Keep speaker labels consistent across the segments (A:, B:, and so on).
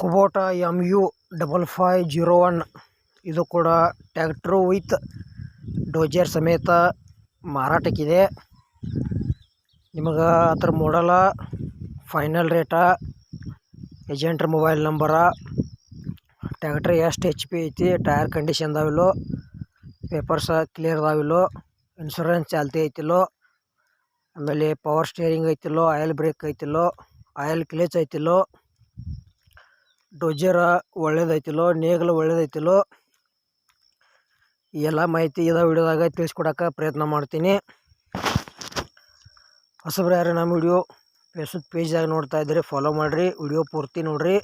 A: Kubota M U double five zero one. ಇದು ಕೂಡ tractor with dozer ಸಮೇತ ಮಾರಾಟಕ್ಕಿದೆ. ನಿಮಗೆ ಅದ್ರ ಮಾಡಲ, ಫೈನಲ್ ರೇಟ ಏಜೆಂಟ್ರ ಮೊಬೈಲ್ ನಂಬರ, ಟ್ಯಾಕ್ಟ್ರ್ ಎಷ್ಟು ಎಚ್ ಪಿ ಐತಿ, ಟೈರ್ ಕಂಡೀಷನ್ ಅದಾವಿಲ್ಲೋ ಪೇಪರ್ಸ ಕ್ಲಿಯರ್ ಅದಾವಿಲ್ಲೋ ಇನ್ಶೂರೆನ್ಸ್ ಚಾಲ್ತಿ ಐತಿಲ್ಲೋ, ಆಮೇಲೆ ಪವರ್ ಸ್ಟೇರಿಂಗ್ ಐತಿಲ್ಲೋ, ಆಯಿಲ್ ಬ್ರೇಕ್ ಐತಿಲ್ಲೋ, ಆಯಿಲ್ ಕ್ಲೇಚ್ ಐತಿಲ್ಲೋ ಡೋಜರ ಒಳ್ಳೇದೈತಿಲ್ಲೋ ನೇಗಿಲು ಒಳ್ಳೇದೈತಿಲ್ಲೋ ಈ ಎಲ್ಲ ಮಾಹಿತಿ ಇದ ವಿಡಿಯೋದಾಗ ತಿಳಿಸ್ಕೊಡೋಕೆ ಪ್ರಯತ್ನ ಮಾಡ್ತೀನಿ. ಹೊಸಬ್ರು ಯಾರು ನಮ್ಮ ವಿಡಿಯೋ ಫೇಸ್ಬುಕ್ ಪೇಜ್ದಾಗ ನೋಡ್ತಾ ಇದ್ದರೆ ಫಾಲೋ ಮಾಡಿರಿ, ವಿಡಿಯೋ ಪೂರ್ತಿ ನೋಡಿರಿ.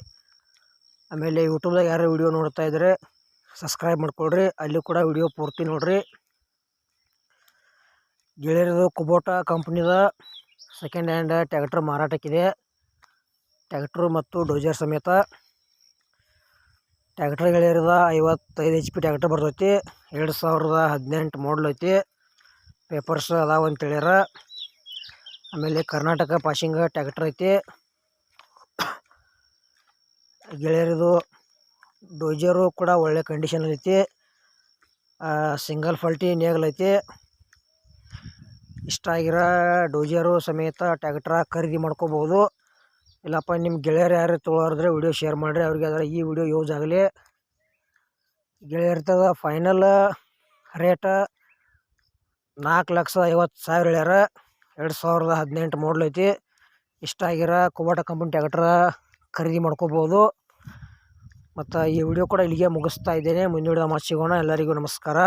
A: ಆಮೇಲೆ ಯೂಟ್ಯೂಬ್ದಾಗ ಯಾರು ವಿಡಿಯೋ ನೋಡ್ತಾ ಇದ್ದರೆ ಸಬ್ಸ್ಕ್ರೈಬ್ ಮಾಡ್ಕೊಳ್ರಿ, ಅಲ್ಲಿ ಕೂಡ ವಿಡಿಯೋ ಪೂರ್ತಿ ನೋಡಿರಿ. ಗೆಳೆಯರದು ಕುಬೋಟ ಕಂಪ್ನಿದ ಸೆಕೆಂಡ್ ಹ್ಯಾಂಡ್ ಟ್ಯಾಕ್ಟ್ರ್ ಮಾರಾಟಕ್ಕಿದೆ. ಟ್ಯಾಕ್ಟ್ರು ಮತ್ತು ಡೋಜರ್ ಸಮೇತ. ಟ್ಯಾಕ್ಟ್ರ್ ಗೆಳೆಯರದ ಐವತ್ತೈದು ಎಚ್ ಪಿ ಟ್ಯಾಕ್ಟ್ರ್ ಬರ್ತೈತಿ. ಎರಡು ಸಾವಿರದ ಹದಿನೆಂಟು ಮಾಡಲ್ ಐತಿ. ಪೇಪರ್ಸ್ ಅದಾವ ಅಂತೇಳ್ಯಾರ. ಆಮೇಲೆ ಕರ್ನಾಟಕ ಪಾಸಿಂಗ್ ಟ್ಯಾಕ್ಟ್ರ್ ಐತಿ. ಗೆಳೆಯರದು ಡೋಜರು ಕೂಡ ಒಳ್ಳೆ ಕಂಡೀಷನ್ ಐತಿ. ಸಿಂಗಲ್ ಫಲ್ಟಿ ನೇಗಲ್ ಐತಿ. ಇಷ್ಟ ಆಗಿರೋ ಡೋಜರು ಸಮೇತ ಟ್ಯಾಕ್ಟ್ರ ಖರೀದಿ ಮಾಡ್ಕೋಬೋದು ಇಲ್ಲಪ್ಪ ನಿಮ್ಮ ಗೆಳೆಯರು ಯಾರು ತೊಗೊಳೋರಿದ್ರೆ ವಿಡಿಯೋ ಶೇರ್ ಮಾಡಿರಿ, ಅವ್ರಿಗೆ ಅದರ ಈ ವಿಡಿಯೋ ಯೂಸ್ ಆಗಲಿ. ಗೆಳೆಯರ್ತದ ಫೈನಲ್ ರೇಟ ನಾಲ್ಕು ಲಕ್ಷ ಐವತ್ತು ಸಾವಿರ ಹೇಳ್ಯಾರ. ಎರಡು ಸಾವಿರದ ಹದಿನೆಂಟು ಮಾಡಲ್ ಐತಿ. ಇಷ್ಟ ಆಗಿರೋ ಕುಬಾಟ ಕಂಪನಿ ಟ್ಯಾಕ್ಟ್ರ ಖರೀದಿ ಮಾಡ್ಕೋಬೋದು. ಮತ್ತು ಈ ವಿಡಿಯೋ ಕೂಡ ಇಲ್ಲಿಗೆ ಮುಗಿಸ್ತಾ ಇದ್ದೇನೆ. ಮುಂದಿನ ವಿಡಿಯೋ ಸಿಗೋಣ. ಎಲ್ಲರಿಗೂ ನಮಸ್ಕಾರ.